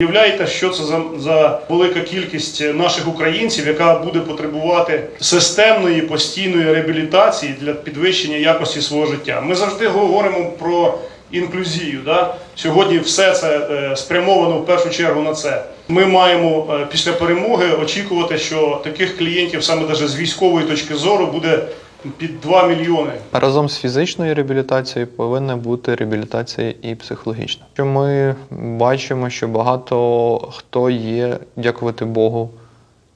Уявляєте, що це за, за велика кількість наших українців, яка буде потребувати системної постійної реабілітації для підвищення якості свого життя. Ми завжди говоримо про інклюзію. Да? Сьогодні все це е, спрямовано в першу чергу на це. Ми маємо е, після перемоги очікувати, що таких клієнтів саме даже з військової точки зору буде під 2 мільйони. Разом з фізичною реабілітацією повинна бути реабілітація і психологічна. Що ми бачимо, що багато хто є, дякувати Богу,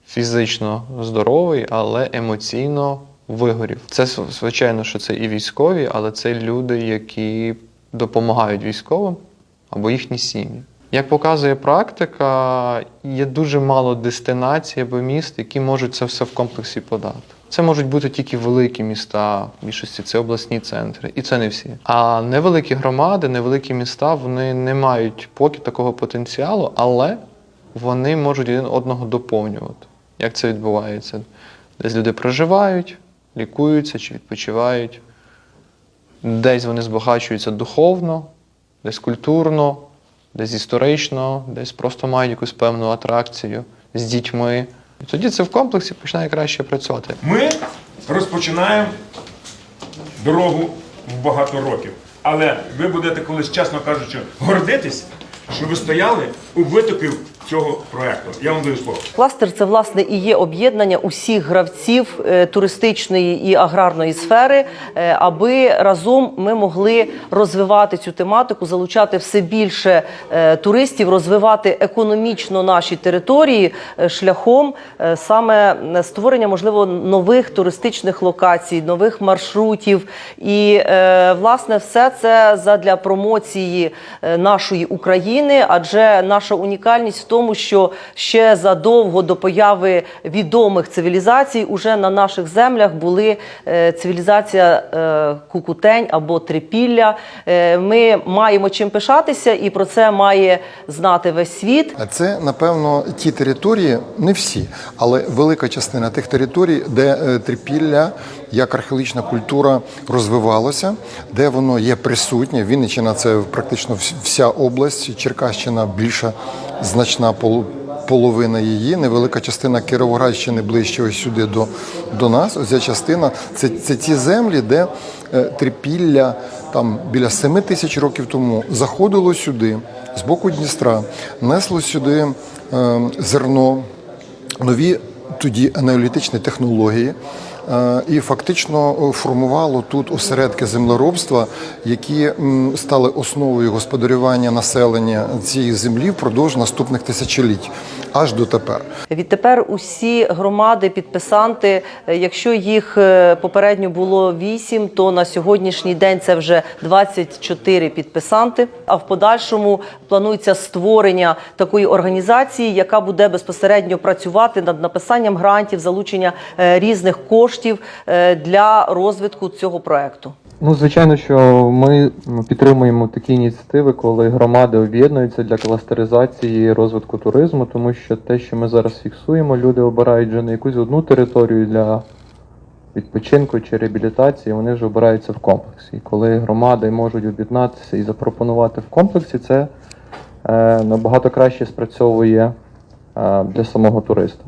фізично здоровий, але емоційно вигорів. Це звичайно, що це і військові, але це люди, які допомагають військовим або їхні сім'ї. Як показує практика, є дуже мало дестинацій або міст, які можуть це все в комплексі подати. Це можуть бути тільки великі міста, в більшості це обласні центри, і це не всі. А невеликі громади, невеликі міста, вони не мають поки такого потенціалу, але вони можуть один одного доповнювати. Як це відбувається? Десь люди проживають, лікуються чи відпочивають, десь вони збагачуються духовно, десь культурно, десь історично, десь просто мають якусь певну атракцію з дітьми. Тоді це в комплексі починає краще працювати. Ми розпочинаємо дорогу в багато років. Але ви будете колись, чесно кажучи, гордитись, що ви стояли у витоків цього проекту. Я вам даю слово. Кластер це власне і є об'єднання усіх гравців е, туристичної і аграрної сфери, е, аби разом ми могли розвивати цю тематику, залучати все більше е, туристів, розвивати економічно наші території шляхом саме створення можливо нових туристичних локацій, нових маршрутів. І власне все це задля промоції нашої України, адже наша унікальність в тому, що ще задовго до появи відомих цивілізацій уже на наших землях були е, цивілізація е, Кукутень або Трипілля. Е, Ми маємо чим пишатися, і про це має знати весь світ. А Це, напевно, ті території, не всі, але велика частина тих територій, де трипілля як археологічна культура розвивалося, де воно є присутнє. Вінниччина це практично вся область, Черкащина більша значна половина її, невелика частина Кіровоградщини ближче ось сюди до, до нас. Ось ця частина це, це ті землі, де е, трипілля там біля 7 тисяч років тому заходило сюди з боку Дністра, несло сюди е, зерно, нові тоді енеолітичні технології. Е, І фактично е, формувало тут осередки землеробства, які стали основою господарювання населення цієї землі впродовж наступних тисячоліть, аж до тепер. Відтепер усі громади, підписанти, е, якщо їх попередньо було 8, то на сьогоднішній день це вже 24 підписанти. А в подальшому планується створення такої організації, яка буде безпосередньо працювати над написанням грантів, залучення різних коштів е, для розвитку цього проекту. Ну, звичайно, що ми підтримуємо такі ініціативи, коли громади об'єднуються для кластеризації розвитку туризму, тому що те, що ми зараз фіксуємо, люди обирають вже не якусь одну територію для відпочинку чи реабілітації, вони вже обираються в комплексі. І коли громади можуть об'єднатися і запропонувати в комплексі, це е, набагато краще спрацьовує е, для самого туриста.